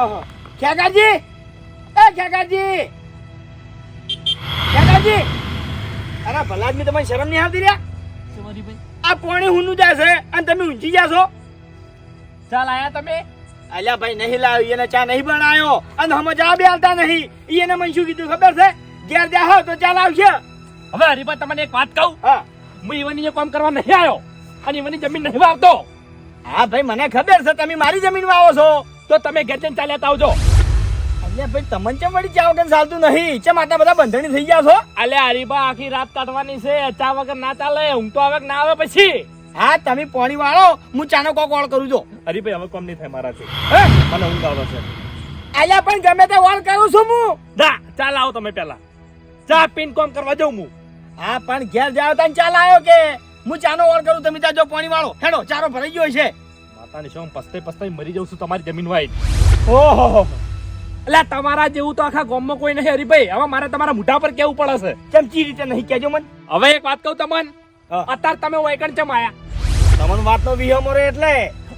ઓહો ખેગાજી એ ખેકાજી ખેકાજી અરે ભલા આદમી તમારી શરમ નહીં આવતી રહ્યા આ પોણી હુંનું જાય છે અને તમે ઊંચી છો ચાલ આયા તમે. અલ્યા ભાઈ નહીં લાવ્યો એને ચા નહીં બનાવ્યો. અને હમ ચા બી આવતા નહીં. એને મને શું કીધું ખબર છે? ઘેર ત્યાં હો તો ચાલ લાવશે હવે હરીભાઈ તમને એક વાત કહું? હા. હું ઈવનની કામ કરવા નહીં આવ્યો. અને ઈવની જમીન નહીં વાવતો. હા ભાઈ મને ખબર છે તમે મારી જમીનમાં આવો છો. તો તમે ઘેર જઈને ચાલ્યા આવજો. અલ્યા ભાઈ તમને ચમ વળી ચા વગર ચાલતું નહીં? ચમ આટલા બધા બંધણી થઈ ગયા છો? અલ્યા હરીબા આખી રાત કાઢવાની છે. ચા વગર ના ચાલે. હું તો આવે ના આવે પછી. હા તમે પોણી વાળો હું ચાનો કોક ઓળ કરું છું. ભાઈ હવે કોમ નહીં થાય મારાથી હે? મને ઊંઘ આવે છે. અલ્યા પણ ગમે તે ઓળ કરું છું હું. ના ચાલ આવો તમે પહેલા. ચા પીન કોમ કરવા જઉં હું. હા પણ ઘેર જાવ તને ચાલ આવ્યો કે. હું ચાનો ઓળ કરું તમે ત્યાં જો પાણી વાળો. હેડો ચારો ભરાઈ ગયો છે. માતાની શું પસ્તાઈ પસ્તાઈ મરી જાઉં છું તમારી જમીન વાઈ ઓહો એટલે તમારા જેવું તો આખા ગામમાં કોઈ નહીં હરીભાઈ. હવે મારે તમારા મોઢા પર કેવું પડે છે? ચમચી રીતે નહીં? કેજો મન. હવે એક વાત કહું તમને. અત્યારે તમે વૈકણ ચમ આયા? તમને વાતનો વિહમો રે એટલે?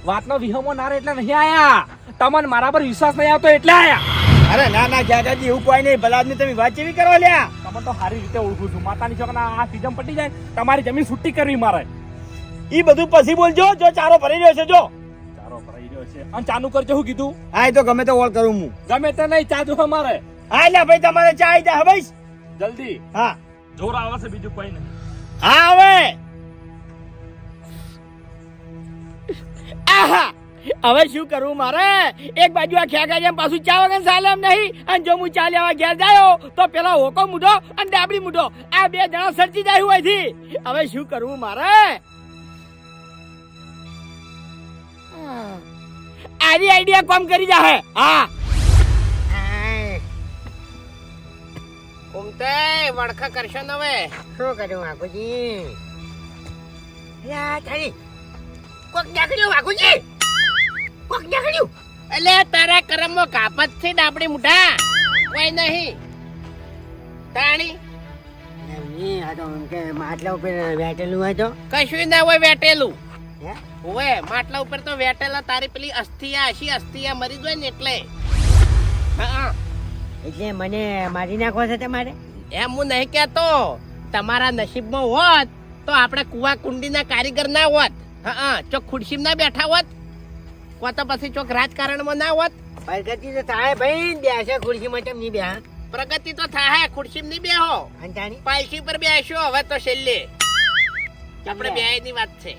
વાતનો વિહમો ના રે એટલે નહીં આયા. તમને મારા પર વિશ્વાસ નહીં આવતો એટલે આયા. અરે ના ના જાગાજી એવું કોઈ નહીં. ભલા આદમી તમે વાત કેવી કરવા લ્યા? તમને તો સારી રીતે ઓળખું છું. માતાની છોકરા આ સીઝન પટી જાય તમારી જમીન છૂટી કરવી મારે. એ બધું પછી બોલજો જો ચારો ભરી રહ્યો છે જો. ચારો છે. અને ચાનું કરજો શું કીધું? હા એ તો ગમે તે ઓળ કરું હું. ગમે તે નહીં ચા જો મારે હા એટલે ભાઈ તમારે ચા આવી જાય ભાઈ. જલ્દી. હા. જોર આવે છે બીજું કોઈ નહીં. હા હવે. આહા. હવે શું કરવું મારે? એક બાજુ આ ખેગા જેમ પાછું ચા વગર ચાલે એમ નહીં. અને જો હું ચા લેવા ઘેર જાયો તો પેલા હોકો મૂઢો અને ડાબડી મૂઢો. આ બે જણા સરજી જાય હોયથી હવે શું કરવું મારે? આરી આઈડિયા કોમ કરી જાહે? હા. કુમતે વડખા કરશો ને હવે? શું કર્યું વાઘુજી? તારી કોક નીકળ્યું વાઘુજી? કોક નીકળ્યું એટલે તારા કરમમાં કાપત છે ડાબડી મુઠા કોઈ નહીં. તાણી? કે માટલા ઉપર બેઠેલું હોય તો. કશું ના હોય વેટેલું? ઓવે માટલા ઉપર તો વેટેલા તારી પેલી અસ્થિયા આશી અસ્થિયા મરી જાય ને એટલે. હા. એટલે મને મારી નાખો છે તમારે? એમ હું નહીં કહેતો. તમારા નસીબમાં હોત તો આપણે કુવા કુંડીના કારીગર ના હોત. હા ચોક ખુરશીમાં ના બેઠા હોત. કો તો પછી ચોક રાજકારણમાં ના હોત. પ્રગતિ તો થાય ભાઈ બેસે ખુરશીમાં તેમ નહીં બેહા? પ્રગતિ તો થાય ખુરશીમાં નહીં બેહો. અંતાણી પાલસી પર બેસો હવે તો છેલ્લે. આપણે બે ની વાત છે.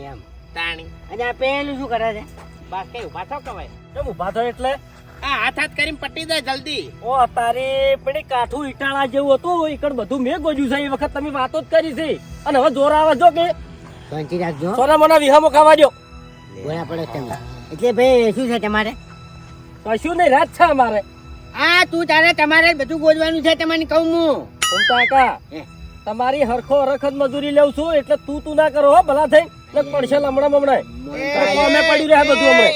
એમ. તાણી. અને આ પેલું શું કરે છે? બસ કઈ ઊભા થાવ કવાય. કેમ ઊભા થાવ એટલે? આ હાથ હાથ કરીને પટી દે જલ્દી. ઓ તારી પેલી કાઠું ઈટાળા જેવું હતું ઈકડ બધું મેં ગોજ્યું છે એ વખત તમે વાતો જ કરી છે. અને હવે જોર આવે જો કે. શાંતિ રાખજો. સોના મોના વિહામો ખાવા દો ગોળા પડે તમને એટલે ભાઈ શું છે તમારે? કશું નહીં રાત છે અમારે. આ તું તારે તમારે બધું ગોજવાનું છે તમને કહું હું. ઘૂમતા કા હે. તમારી હરખો હરખત મજૂરી લેવ છું એટલે તું તું ના કરો હો ભલા થઈ. એટલે પડશે લમણા મમણા અમે પડી રહ્યા બધું અમે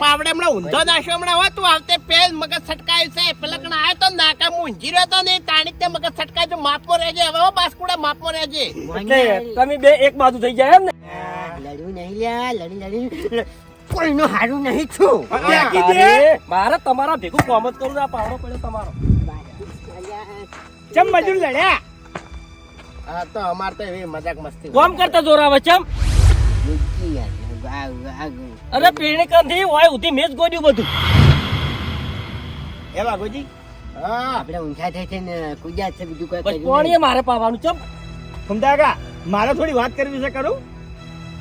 પાવડે હમણાં ઊંધો હમણાં તું આવતે પેલ મગજ છટકાયું છે. પેલા કણ તો નાકા હું રહ્યો તો ને તાણી તે મગજ છટકાય છે માપો રહેજે. હવે બાસ્કુડા રહેજે. એટલે તમે બે એક બાજુ થઈ જાય એમ ને? લડ્યું નહીં લ્યા લડી લડી. કોઈનું હારું નહીં છું. મારે તમારા ભેગું કોમ જ કરું આ પાવડો પડ્યો તમારો. ચમ મજૂર લડ્યા હા તો અમાર તો એવી મજાક મસ્તી કોમ કરતા જોર આવે ચમ. અરે પીણી કંથી હોય ઉધી મેં જ ગોડ્યું બધું. એ વાઘોજી હા. આપણે ઊંઘા થઈ છે ને કુદા છે બીજું કોઈ કર્યું કોણીએ મારે પાવાનું ચમ? ઘૂમતા મારે થોડી વાત કરવી છે કરું?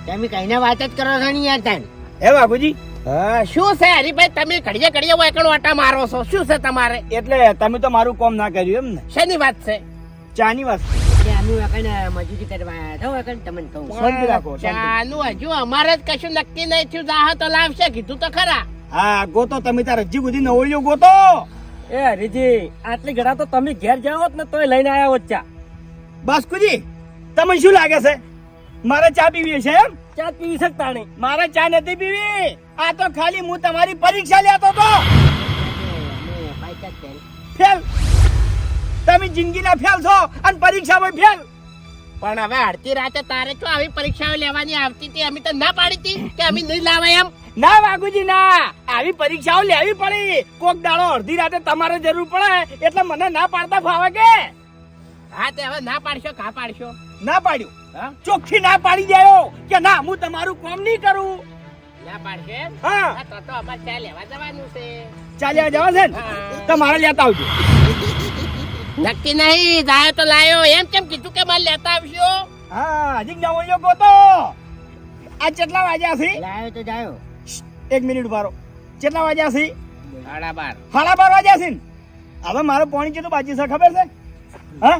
તમે કઈને વાત જ કરો છો ને યાર તાન? એ હા શું છે? હરીભાઈ તમે ઘડીએ ઘડીએ વાયકણ વાટા મારો છો. શું છે તમારે? એટલે તમે તો મારું કોમ ના કર્યું એમ ને? શેની વાત છે? ચાની વાત. અમારે કશું નક્કી નહીં થયું. જાહ તો લાવશે કીધું તો ખરા. હા ગોતો તમે તાર હજી બધી નવળીઓ ગોતો. એ હરીજી આટલી ઘડા તો તમે ઘેર જાઓ ને તોય લઈને આવ્યા હોત ચા. બાસ્કુજી તમને શું લાગે છે? મારે ચા પીવી છે એમ? ચા પીવી શકતા નહીં. મારે ચા નથી પીવી. આ તો ખાલી હું તમારી પરીક્ષા લેતો તો. ફેલ. તમે જિંદગીના ફેલ છો અને પરીક્ષામાં ફેલ. પણ હવે અડધી રાતે તારે તો આવી પરીક્ષાઓ લેવાની આવતી હતી. અમે તો ના પાડી હતી કે અમે નહીં લાવાય એમ. ના વાઘુજી ના. આવી પરીક્ષાઓ લેવી પડી. કોક દાડો અડધી રાતે તમારે જરૂર પડે. એટલે મને ના પાડતા ફાવે કે? હા તે હવે ના પાડશો કા પાડશો? ના પાડ્યું. ચોખ્ખી ના પાડી દેયો કે ના હું તમારું કામ નહીં કરું. ના પાડશે? હા. તો તો અમાર ચા લેવા જવાનું છે. ચાલ્યા જવા છે ને. તમારે લેતા આવજો. નક્કી નહીં જાય તો લાયો. એમ કેમ કીધું કે મારે લેતા આવશો? હા હજી નવો યો ગોતો આ કેટલા વાગ્યા છે? લાયો તો જાયો. એક મિનિટ ઉભારો કેટલા વાગ્યા છે? સાડા બાર. સાડા બાર વાગ્યા છે હવે મારો પોણી કેટલું બાજી છે ખબર છે? હા?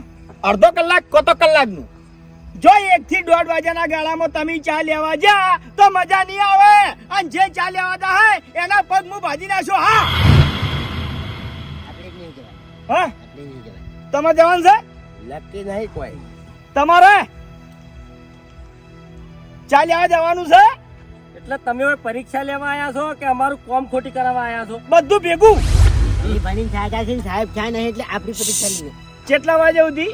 અડધો કલાક કોતો કલાકનું. જો એક થી દોઢ વાગ્યાના ગાળામાં તમે ચા લેવા જા તો મજા નહીં આવે. અને જે ચા લેવા હે એના પગ હું ભાજી નાખશો હા? આપણે જ નહીં જવાય હા? આપણે નહીં જવાય તમારે જવાનું છે? લકી નહીં કોઈ. તમારે? ચા લેવા જવાનું છે? એટલે તમે હવે પરીક્ષા લેવા આયા છો કે અમારું કોમ ખોટી કરાવવા આયા છો? બધું ભેગું. એ સાહેબ છે સાહેબ ચા નહીં એટલે આપણી પરીક્ષા લઈએ. કેટલા વાગ્યા સુધી?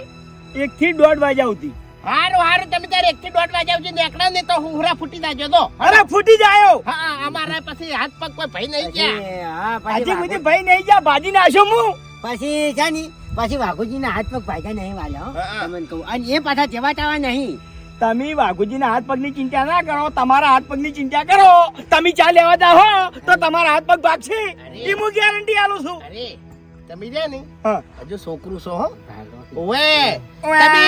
એક થી દોઢ વાગ્યા સુધી. હારું હારું તમે ત્યારે એક થી દોઢ વાગ્યા સુધી નીકળો ને તો હુંહરા ફૂટી ના જતો અરે ફૂટી જાયો. હા અમારા પછી હાથ પગ કોઈ ભાઈ નહીં ગયા. હજી પછી સુધી ભાઈ નહીં ગયા બાજી નાશો હું. પછી છે ને પછી વાઘુજીના હાથ પગ ભાગ્યા નહીં વાલો. તમને કહું. અને એ પાછા જવા તાવા નહીં. તમે વાઘુજીના હાથ પગની ચિંતા ના કરો તમારા હાથ પગની ચિંતા કરો. તમે ચા લેવા જાઓ તો તમારા હાથ પગ ભાગશે. એ હું ગેરંટી આલું છું. અરે તમે રહ્યા ને. હજુ છોકરું છો હો. ઓએ તમે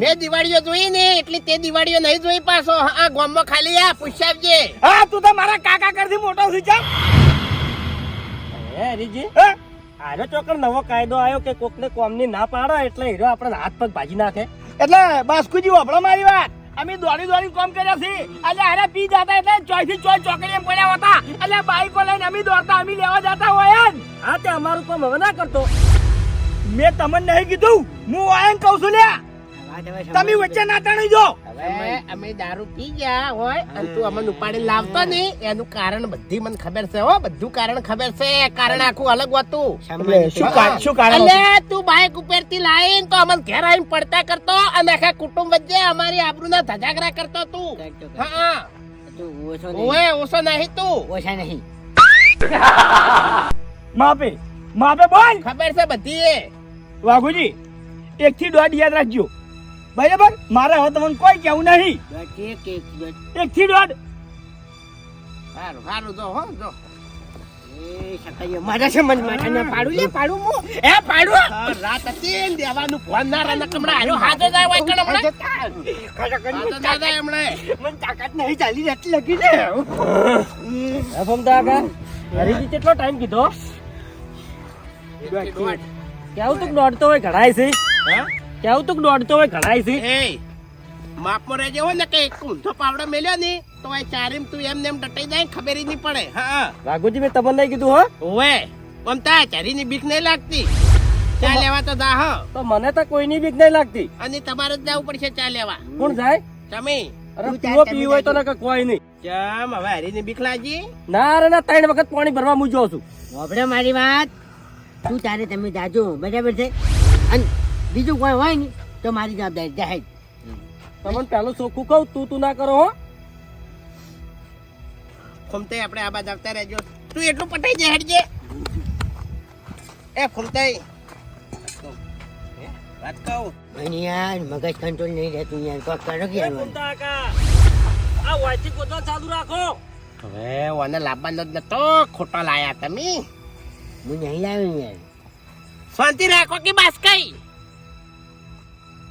મેં દિવાળીઓ જોઈ ને એટલે તે દિવાળીઓ નહીં જોઈ પાછો. આ ગામમાં ખાલી આ પૂછાવજે. હા તું તો મારા કાકા કરથી મોટો છું ચમ હરીજી હે? ચોકર નવો કાયદો આવ્યો કે કોકને કોમની ના પાડો એટલે હીરો આપણે હાથ પગ ભાજી નાખે. એટલે બાસ્કુજી વાપરો મારી વાત. અમે દોડી દોડી કામ કર્યા છે એટલે અરે પી જતા એટલે ચોઈ થી ચોઈ ચોકડી એમ પડ્યા હતા. એટલે બાઈકો લઈને અમે દોડતા અમે લેવા જતા હોય હા તે અમારું કોમ હવે ના કરતો. મેં તમને નહીં કીધું. હું આયન કહું છું હવે તમે વચ્ચે ના તણી જો અમે દારૂ પી ગયા હોય અને તું અમને ઉપાડી લાવતો નહીં. એનું કારણ બધી મને ખબર છે હો. બધું કારણ ખબર છે. કારણ આખું અલગ હતું. એટલે શું કાર- શું કારણ એટલે તું બાઇક ઉપરથી લાઈન તો અમને ઘેર આવીને પડતા કરતો અને આખા કુટુંબ વચ્ચે અમારી આબરૂના ધજાગરા કરતો તું. હા તું ઓછો નહીં. ઓએ ઓછો નહીં તું. ઓછા નહીં. માપે માપે બોલ. ખબર છે બધી એ? વાઘુજી એક થી દોઢ યાદ રાખજો. બરાબર? મારે હવે તમને કોઈ કેવું નહીં. એક એક દોઢ એક થી દોઢ. સારું સારું જો હો જો. એ સકાયો મારા સમજ માથા ના પાડું લે પાડું મો એ પાડું. રાત હતી દેવાનું ફોન ના રને કમણા આયો હાથ જાય હોય કણ હમણાં? મને તાકાત નહીં ચાલી રહેતી લગી ને હે કાકા હરીજી કેટલો ટાઈમ કીધો. કેવું તું દોડતો હોય ઘડાય છે? કેવું તું દોડતો હોય ઘડાય છે? એ માપમાં રહેજે હોય ને કે એક ઊંધો પાવડો મેલ્યો ને તો આ ચારીમ તું એમ નેમ ડટાઈ જાય ખબર નહીં પડે. હા. રાઘુજી મેં તમને નહીં કીધું હો. ઓવે મમતા ચારીની બીક નહીં લાગતી. ચા લેવા તો જા હો. તો મને તો કોઈની બીક નહીં લાગતી. અને તમારે જ જવું પડશે ચા લેવા. કોણ જાય? તમે. અરે તું પીવો હોય તો તમે કોઈ નહીં. ચમ હવે હરીની બીક લાગી. ના અરે ના ત્રણ વખત પાણી ભરવા હું છું. મારી વાત. તું તારે તમે જાજો બરાબર છે? અને બીજું કોઈ હોય ને તો મારી જવાબદારી જાહેર. તમને પેલું ચોખ્ખું કહું તું તું ના કરો હો. ફૂમતે આપણે આ બાદ આવતા રહેજો. તું એટલું પટાઈ જાય હેડજે એ ફૂમતે વાત કહું. અને યાર મગજ કંટ્રોલ નહીં રહેતું યાર કોક કરો કે આ ચાલુ રાખો. હવે ઓને લાવવાનો જ નતો ખોટો લાયા તમે. હું નહીં લાવ્યો યાર શાંતિ રાખો કે બાસ કઈ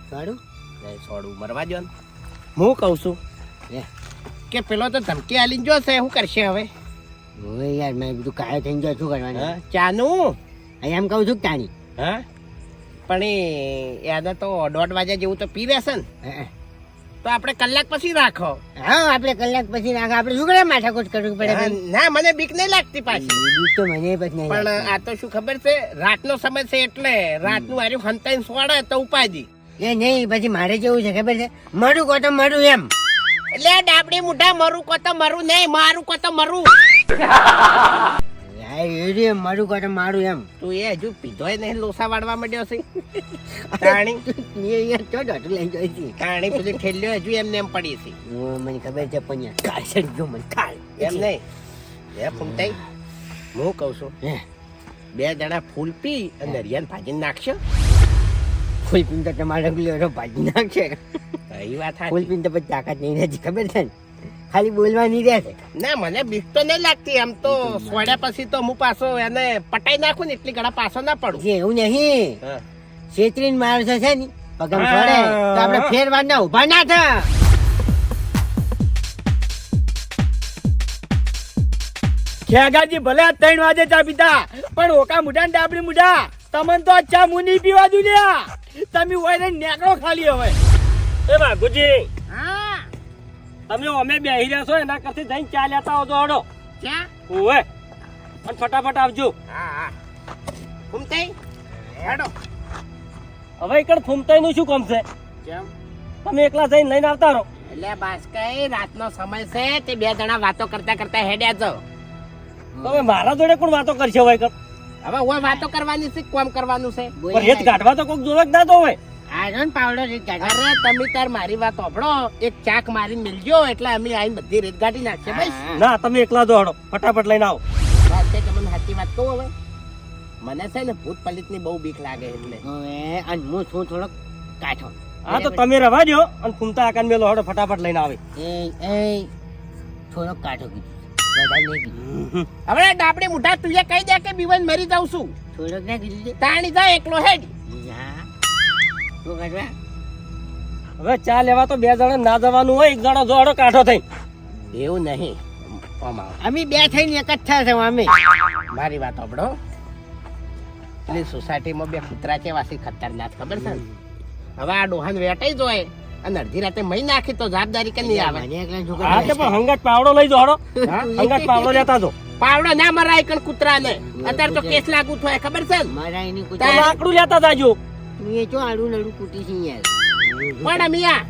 સારું છોડું મરવા જો. હું કહું છું. કે પેલો તો ધમકી આલીને જોશે શું કરશે હવે હવે યાર મેં બધું કાયો થઈને જો શું કરવાનું? ચાનું અહીં એમ કહું છું તાણી હા પણ એ એને તો દોઢ વાગ્યા જેવું તો પી રહેશે ને. તો આપણે કલાક પછી રાખો. હા આપણે કલાક પછી રાખો. આપણે શું કરે માથાકૂટ કરવું પડે ના મને બીક નહીં લાગતી પાછી. બીક તો મને પછી નહીં પણ આ તો શું ખબર છે? રાતનો સમય છે એટલે રાતનું આર્યું હંતાઈને સોડે તો ઉપાધી. એ નહીં પછી મારે જેવું છે ખબર છે? મરું કો તો મરું એમ. એટલે ડાબડી મુઢા મરું કો તો મરું નહીં મારું કો તો મરું. એ રે મારું ઘરે મારું એમ. તું એ હજુ પીધોય નહીં લોસા વાળવા માંડ્યો છે. કાણી એ અહીંયા ચો ડટ લઈ જોઈ છે કાણી પછી ઠેલ્યો હજુ એમને એમ પડી છે. મને ખબર છે પણ યાર કાળ સડ્યો મને કાલ. એમ નહીં? એ ફૂમતાઈ હું કહું છું હે? બે જણા ફૂલ પી અને રિયાન ભાજીને નાખશો. ફૂલ પીન તો તમારે ભાજી નાખશે. એ વાત ફૂલ પીન તો પછી તાકાત નહીં રહેતી ખબર છે ને? ખાલી બોલવાની રહેશે ના મને બીક તો નહીં લાગતી. એમ તો સોડ્યા પછી તો હું પાછો એને પટાઈ નાખું ને એટલી ઘણા પાછો ના પડું. જે એવું નહીં. હા. છેતરીને માણસો છે ને પગમ છોડે તો આપણે ફેરવાના ઊભા ના થા. ખેગાજી ભલે ત્રણ વાગે ચા પીતા પણ ઓકા મુઢા ને ડાબડી મુઢા. તમને તો ચા મુની પીવા દઉં લ્યા. તમે હોય ને નેકળો ખાલી હવે. એ હા તમે અમે બેહી રહ્યા છો એના કરતી જઈને ચા લેતા આવજો હડો. ચા? ઓએ પણ ફટાફટ આવજો. હા હા. ફૂમતાઈ? હેડો. હવે એકડ ફૂમતાઈ નું શું કામ છે? કેમ? તમે એકલા જઈને લઈને આવતા રહો. એટલે બાસ્કાઈ રાતનો સમય છે તે બે જણા વાતો કરતા કરતા હેડ્યા જાઓ તમે મારા જોડે કોણ વાતો કરશે હોય કર હવે હું વાતો કરવાની છે કોમ કરવાનું છે? રેત કાઢવા તો કોક જોવે જ ના તો હોય. આયરન પાવડર એક અરે તમે તાર મારી વાત સાંભળો. એક ચાક મારી મિલજો એટલે અમે આઈને બધી રેત ગાડી નાખશે ભાઈ ના તમે એકલા દોડો. ફટાફટ લઈને આવો. વાત છે તમને સાચી વાત કહું હવે? મને છે ને ભૂત પલિતની બહુ બીક લાગે એટલે. હવે અને હું છું થોડોક કાઠો. હા તો તમે રવા દો અને ફૂમતા આકાન મેલો હડો ફટાફટ લઈને આવે. એ એ થોડોક કાઠો કીધું હવે ડાબડી મુઠા તું કહી દે કે બીવન મરી જાઉં છું. થોડોક ના કીધું છે. તાણી જા એકલો હેડ. હા હવે ચા લેવા તો બે જણા ના જવાનું હોય એક જણો જોડો કાઢો થઈ એવું નહીં. અમે બે થઈને એકઠા છે અમે. મારી વાત સાંભળો. એટલે સોસાયટીમાં બે કૂતરા છે વાસી ખતરનાક ખબર છે? હવે આ ડોહાન વેટાઈ જોય. અને અડધી રાતે મહી નાખી તો જવાબદારી કે નહીં આવે? હા તે પણ હંગત પાવડો લઈ જો હડો હંગત પાવડો લેતા જો પાવડો ના મરાય કણ કૂતરાને. અત્યારે તો કેસ લાગુ થાય ખબર છે? મરાયની કૂતરા લાકડું લેતા જાજો. એ ચો આડું નડું કૂટી છે યાર પણ અમિયા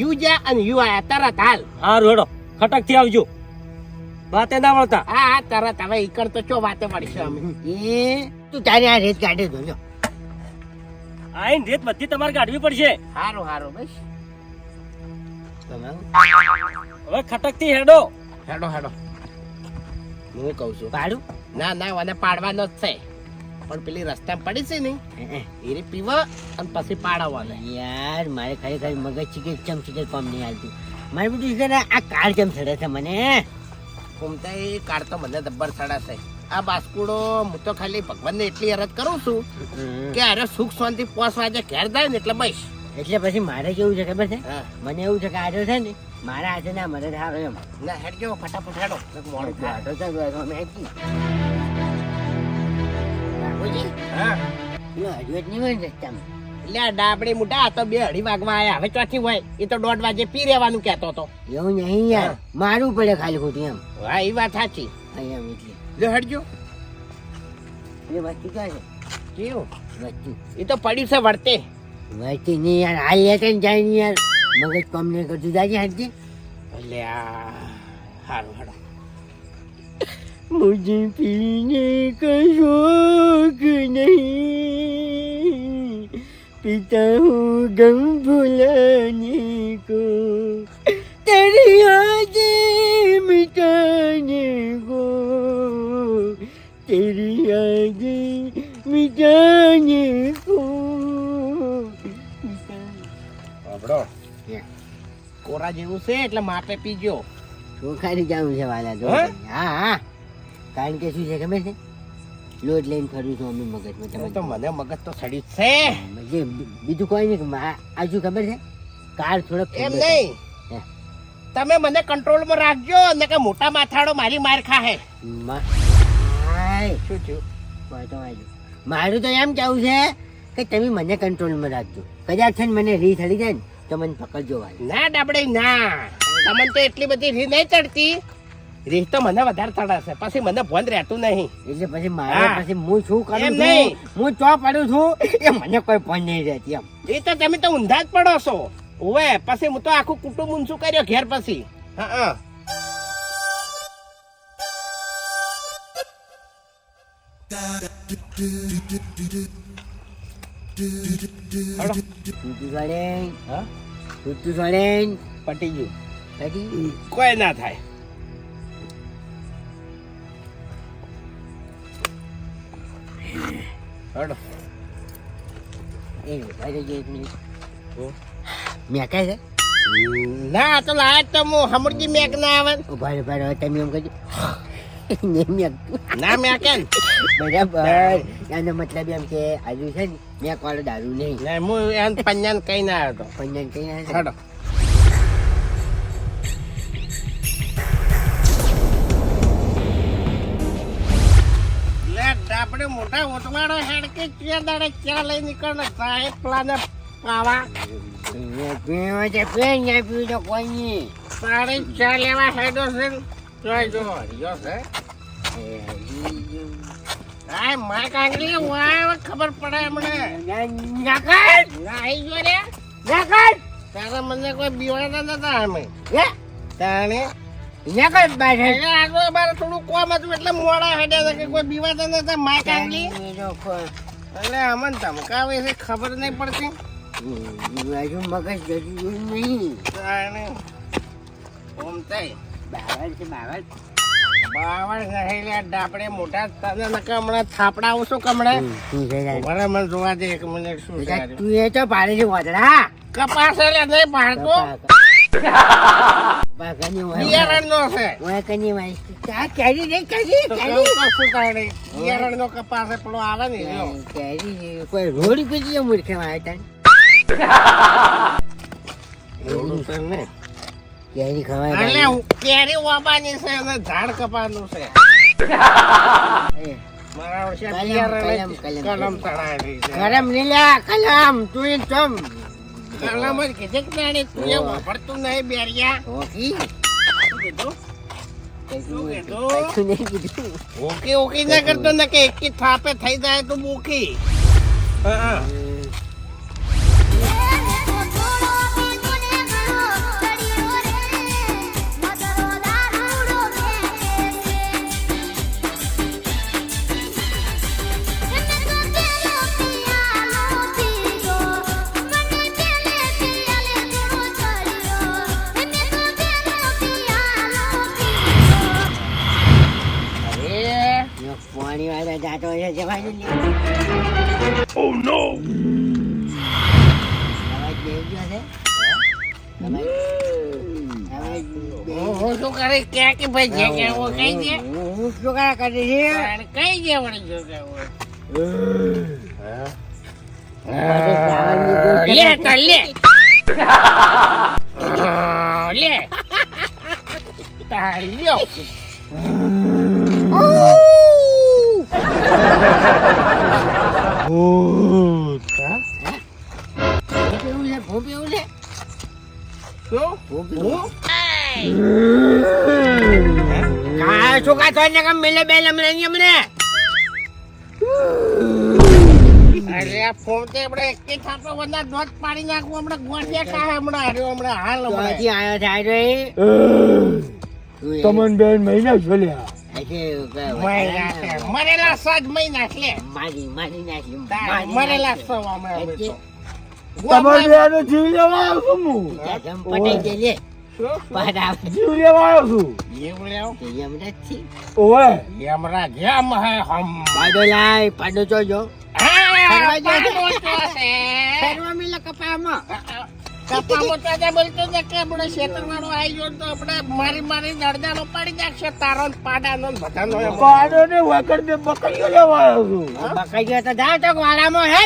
યુ જા અને યુ આયા તરત હાલ. હા હેડો ખટકથી આવજો. વાતે ના મળતા હા હા તરત હવે ઈકણ તો ચો વાતે મળશે અમે. એ તું તારી આ રેત તો લ્યો. આઈન રેત બધી તમારે કાઢવી પડશે. હારો હારો બસ. હવે ખટકથી હેડો. હેડો હેડો. હું કહું છું. પાડું ના ના મને પાડવાનો જ છે પણ પેલી રસ્તા પડી છે ને એ પીવા અને પછી પાડવાનો. યાર મારે ખાલી ખાલી મગજ ચીકે ચમ ચીકે કોમ નહીં હાલતું. મારે બધું છે ને આ કાર કેમ સડે છે મને ઘૂમતા એ કાર તો મને દબ્બર સડાશે આ બાસ્કુડો હું તો ખાલી ભગવાનને એટલી અરજ કરું છું કે અરે સુખ શાંતિ પોસ વાગે ઘેર જાય ને એટલે બસ. એટલે પછી મારે કેવું છે ખબર છે? મને એવું છે કે આજે છે ને મારા આજે ના મદદ આવે એમ. ના હેડજો ફટાફટ હેડો. મોડું અમે હેકી. બાપુજી, હા. પેલો હજવત નહીં હોય રસ્તામાં. એટલે આ ડાબડી મોટા આ તો બે અઢી વાગવા આયા. હવે ચોથી હોય? એ તો દોઢ વાગે પી રહેવાનું કહેતો હતો એવું નહીં યાર. હા. મારવું પડે ખાલી ખોટું એમ. હા એ વાત સાચી. અહીંયા એટલે. લ્યો હેડજો એ વસ્તુ ક્યાં છે? કેવું? વસ્તુ. એ તો પડ્યું છે વસ્તુ નહીં યાર. હાલ લેતે જાય નહીં યાર. મગજ કોમ નહીં કરતું. જાજે હાજે એટલે આ હારું હેડો मुझे पीने का शौक नहीं पीता हूँ गम भुलाने को तेरी यादें मिटाने को तेरी यादें मिटाने को આપડો હે. કોરા જેવું છે એટલે માપે પીજો ચોખારી જાવું છે વાલા તો હે? હા હા કારણ કે શું છે ખબર છે? લોટ લઈને ફરું છું અમે મગજમાં તો મને મગજ તો સડ્યું છે. બીજું કોઈ નહીં કે મા- આ શું ખબર છે? કાર થોડોક એમ નહીં. તમે મને કંટ્રોલમાં રાખજો અને કે મોટા માથાડો મારી માર ખાહે. શું થયું. મારું તો એમ કેવું છે કે તમે મને કંટ્રોલમાં રાખજો. કદાચ છે ને મને રી થડી જાય ને તો મને પકડજો ના ડાબડે ના. તમને તો એટલી બધી રી નહીં ચડતી. રી તો મને વધારે તડાશે પછી મને ભોન રહેતું નહીં. એટલે પછી મારે. પછી હું શું કરું નહીં. હું ચો પડું છું? એ મને કોઈ ફોન નહીં રહેતી એમ. એ તો તમે તો ઊંધા જ પડો છો. ઓવે પછી હું તો આખું કુટુંબ ઊંચું કર્યો ઘેર પછી. હા પટી ગયું. કોઈ ના થાય. હડો. એ ઊભા રહેજો એક મિનિટ. મેં કહે છે? ના તો લાયક તો હું હમરજી મેક ના આવે ઊભા ભાઈ હવે તમે એમ કહેજો ને મેં કેમ બરાબર. એનો મતલબ એમ કે આજુ છે ને મેં કોલો દારૂ નહીં. હું એમ પંજાન કઈ ના આવ્યો પંજાન કઈ ના તો ડાબડે મોટા ઓટવાળો હેડ કે કે દાડે ક્યાં લઈ નીકળને? સાહેબ પ્લાને પાવા પીવો છે પે અહીંયા પીવું તો કોઈ નહીં તારે ચા લેવા હેડો છે? જોઈ જો હરિયો છે. હજી હાય વાય ખબર પડે હમણે નાકર નાઈ જો રે. તારા મને કોઈ બીવાડા નતા અમે. એ તાણે થોડું કોમ હતું એટલે મોડા હેડ્યા કે કોઈ બીવાતા નતા માર કાંગલી એટલે અમને ધમકાવે છે ખબર નહીં પડતી. બાજુ મગજ જતું નહીં. તાણે ઓમ થાય. બાવળ છે બાવળ. બાવળ નહીં ડાપડે મોટા તને નકા હમણાં થાપડા આવશો કમણે શું મને મને જોવા દે એક મિનિટ શું છે બેટા, આ? તું એ તો પાડે છે વાદળા? કપાસ એટલે નહીં પાડતો. હોય. છે. આ કેરી નહીં, કેરી, કેરી. કપાસ પેલો આવે ને કેરી, કોઈ રોડ છે ને તા. કેરી ખવાય એટલે કેરી વાવવાની છે અને ઝાડ કપાનું છે એ, મારા વર્ષે કલમ, કલમ, કલમ. કલમ ગરમ નહીં લ્યા, કલમ તું એ કલમ જ કીધી કે તું એ વાપરતું નહીં બેરિયા. ઓકી કીધું? ઓકે ઓકે ના કરતો ને કે એક થાપે થઈ જાય તો બોકી હા. અવાજ છે? હું શું કરે ક્યાં કે ભાઈ જે કહેવું કઈ દે હું શું કરા કરે છે કઈ દે વળી જો લે. લે લે તાર લ્યો ભૂપ એવું છે, ભૂપ એવું છે. શું ભૂપ હું એવું. કા શું કા થોય ને કામ મેલે બેલ અમને નહીં અમને અરે ફોન તે આપણે એક જ થાપે પાડી નાખવું હમણાં ગોઠિયા કાહે હમણાં હાર્યો હમણાં હાલ હમણાં આયો છે. તું તમન બેન મહિના કે છે. મરેલા સજ મહિના છે મારી મારી નાખી મરેલા. સવ અમે અમે તો. તમન બેન જીવ લેવા આવ્યો છું પટાઈ દે લે. આવે. પાડો જોજો. ફેરવા મિલે કપામાં. કપામાં મોટા જે બોલતો હતો કે આપણે શેતરવાળો આવી ગયો તો આપણે મારી મારી દડદાનો પાડી નાખશે તારો ને પાડાનો ને બધાનો. પાડો ને વગર ને બકરીઓ લેવા આવ્યો છું. બકાઈ ગયો તો જાઓ તો વાડામાં હે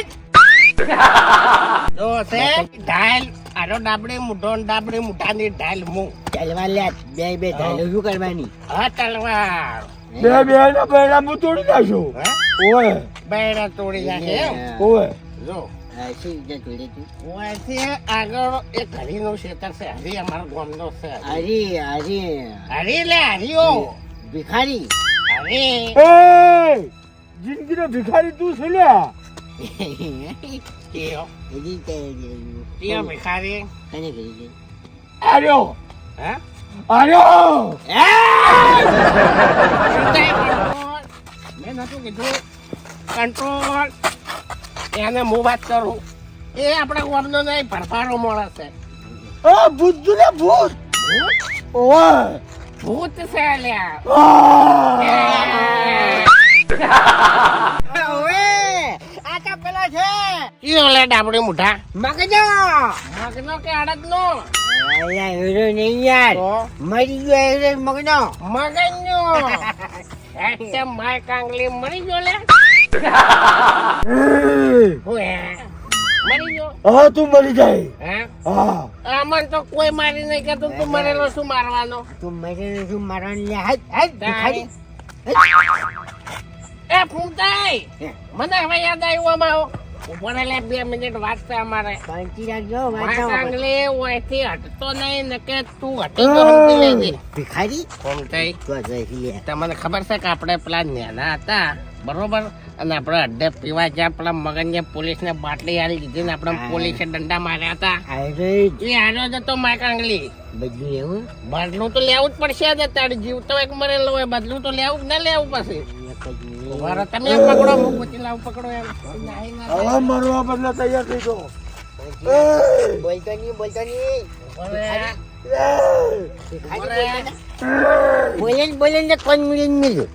જો છે ઢાલ આરો ડાબડી મુઢો ને ડાબડી મૂઢાની ઢાલ મુ. ચાલવા લે બે બે ઢાલ શું કરવાની. હા તલવાર. બે બે ના બેડા હું તોડી નાખું હા? ઓય. બેડા તોડી નાખે ઓય. જો. શું રીતે તોડી તું? ઓયથી આગળ એક હરીનો ખેતર છે. હરી અમારા ગામનો છે. હરી હરી. હરી લે હરીઓ. ભિખારી. એ જિંદગીનો ભિખારી તું છે તે ભિખારી? કને કરી આર્યો. હે? આર્યો! મેં નતું કીધું. કંટ્રોલ. એને હું વાત કરું? એ આપણા ગામનો નહીં ભરપારો માણસ છે. આ ભૂત! જો ને ભૂત ઓય! ભૂત છે અલ્યા પેલો છે? ઈ ઓલે ડાબડી મુઠા મગજો! મગનો કે અડદનો? અલ્યા નહીં યાર. મરી ગયો હીરો મગનો. મગનનો. એટલે માય કાંગલી મરી ગયો લે. હા તું મરી જાય. હે? અમન તો કોઈ મારી નહીં કે તું તું મરેલો શું મારવાનો. તું મરી શું મારવાનું? હટ હટ ભિખારી. એ ફૂમતાઈ મને હવે યાદ આવ્યું અમારો ઉપર એટલે બે મિનિટ વાત છે અમારે. શાંતિ રાખજો વાંચો ઓયથી હટતો નહીં ને કે તું હટી તો હમતી લેજે. ભિખારી. જોઈએ તમને ખબર છે કે આપણે પેલા નેના હતા? બરોબર? અને આપણે અડ્ડે પીવા ગયા આપણા મગનને પોલીસને બાટલી હારી દીધી ને આપણે પોલીસે દંડા માર્યા હતા. એ હાર્યો જતો માય કાંગલી બધું એવું? બદલું તો લેવું જ પડશે આજે તારે જીવ તો એક મરેલો હોય બદલું તો લેવું જ ના લેવું પછી. તમે પકડો હું પછી લાવ પકડો એમ. હવે મરવા બદલે તૈયાર થઈ ગયો બોલતો નહીં બોલતો નહીં. બોલે બોલે કોણ મિલી મિલ્યું?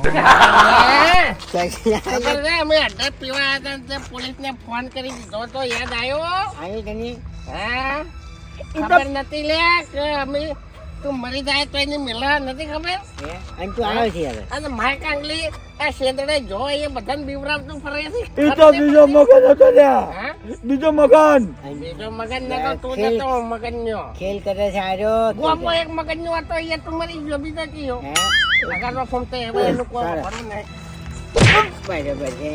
ખબર છે અમે અડ્ડે પીવા હતા તે પોલીસને ફોન કરી દીધો તો યાદ આવ્યો. આવ્યો તને હા. ખબર નથી લે કે અમે તું મરી જાય તો એની મિલવા નથી ખબર? અને તું આવ્યો છે હવે. અને માય કાંગલી આ શેદડે જો એ બધાને બીવરાવતું ફરે છે. એ તો બીજો મગન હતો બીજો મકાન બીજો મગન ને તો તું ખેલ. જતો મગન ન્યો ખેલ કરે છે આર્યો. ગોમો એક મગન નો હતો એ તું મરી ગયો બીજો કયો. હે? લગાડવા ફોન તો હવે એનું કોઈ સારા. નહીં. બરાબર છે.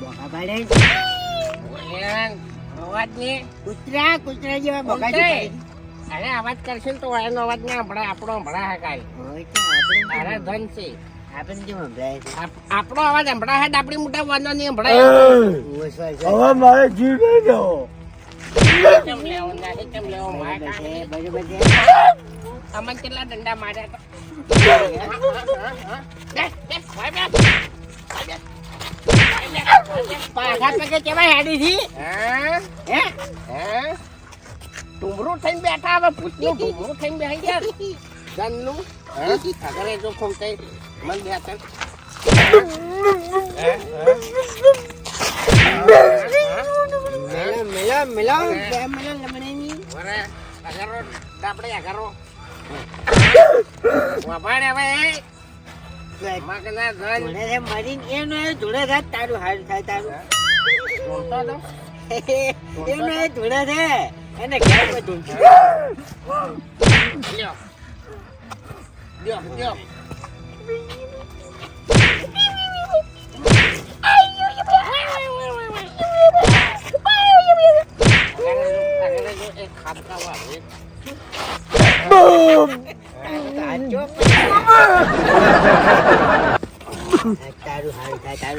બોકા પાડે. અવાજ નહીં કૂતરા કૂતરા જેવા બોકા અરે અવાજ કરશે તો એનો અવાજ ના હંભળાય આપણો તો આપણે અરે ધન છે. આપણે કેમ સંભળાય આપણો અવાજ હંભળાય છે તો આપણી મોટા વાંધો નહીં હંભળાય એ, હવે મારે જીવ નહીં જવો કેમ લેવો નહીં કેમ લેવો માય બરાબર છે. કાંઈ. છે અમન કેટલા દંડા માર્યા. પાછા પગે કેવા હેડી થી હા? હે હે? ટુમરું થઈને બેઠા હવે ભૂતનું ટુમરું થઈને બેસી ગયા? આગળ એ જો ખોમતાઈ મન બે મેલા હે? હે? મેલો મેલો મેલો લમણીની વરે, અગારો, આપણે અગારો. વાભાડ હવે, મગના ધન. જોડે છે એનો એ જોડે તારું હારું થાય તારું બોલતો તો. એનો એ જોડે છે એને ઘેર પર ઢૂંઢી લ્યો. લ્યો, લ્યો. આગળ તારું થાય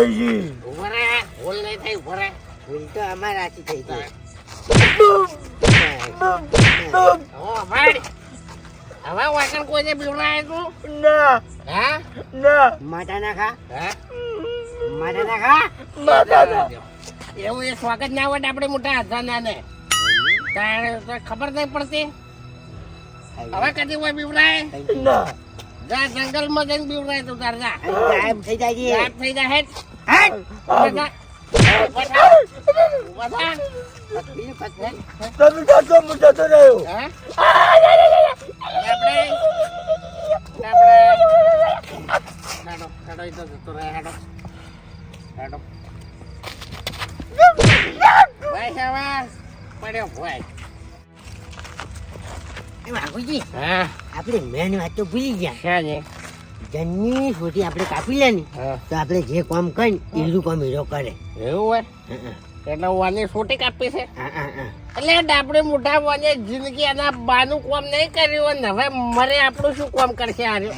નહીં ભૂલ તો અમારાથી થઈ ગઈ હવે વાંકણ કોઈને બીવડાય તું? ના હા? ના માટા ના ખા હા? માટા ના ખા એવું એ સ્વાગત ના હોય આપણે મોટા હતા ને ખબર નહીં પડતી હવે કદી હોય બીવડાય ના જા જંગલમાં જઈને બીવડાય તું તાર જા ગાયબ થઈ જાય ગાયબ થઈ જાય હટ! નહીં. તમે કાચો મુદ્દો તો રહ્યો આપણે આપણે હેડો હેડો ઈ જતો રહે હેડો હેડો ભાઈ સાહેબ પડ્યો હોય. એ હા. આપણે મેન વાત તો ભૂલી ગયા. છે ને. જન્મી સોટી આપણે કાપી લે ને તો આપણે જે કામ કરી એનું કામ હીરો કરે. એવું હોય? એટલે વાની સોટી કાપી છે. હા, હા, હા. એટલે ડાબડે મોટા વાને જિંદગી એના બાનું કામ નહીં કર્યું ને હવે મરે આપણું શું કામ કરશે આર્યો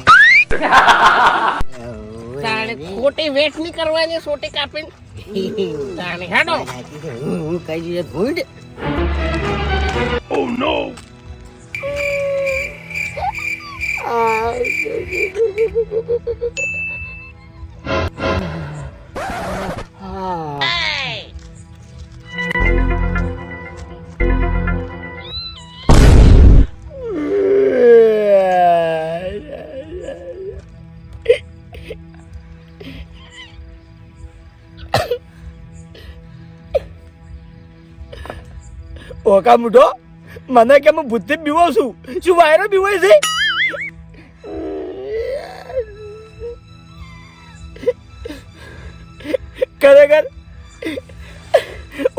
ખોટી વેટ નહીં કરવાની સોટી કાપીને? હેડો. સાચી છે. હું હું કહી દીધું ભૂંડ ઓકા મુઠો મને કેમ હું ભૂતથી બીવો છું? શું વાયરો બીવાય છે? ખરેખર,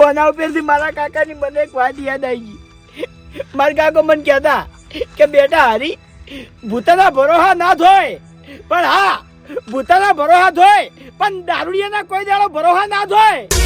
ઓના ઉપરથી મારા કાકાની મને એક વાત યાદ આવી. ગઈ મારા કાકો મને કહેતા કે, બેટા હરી, ભૂતાના ભરોહા ના થોય પણ હા, ભૂતાના ભરોહા થોય પણ દારૂડિયાના કોઈ દાડો ભરોહા ના થોય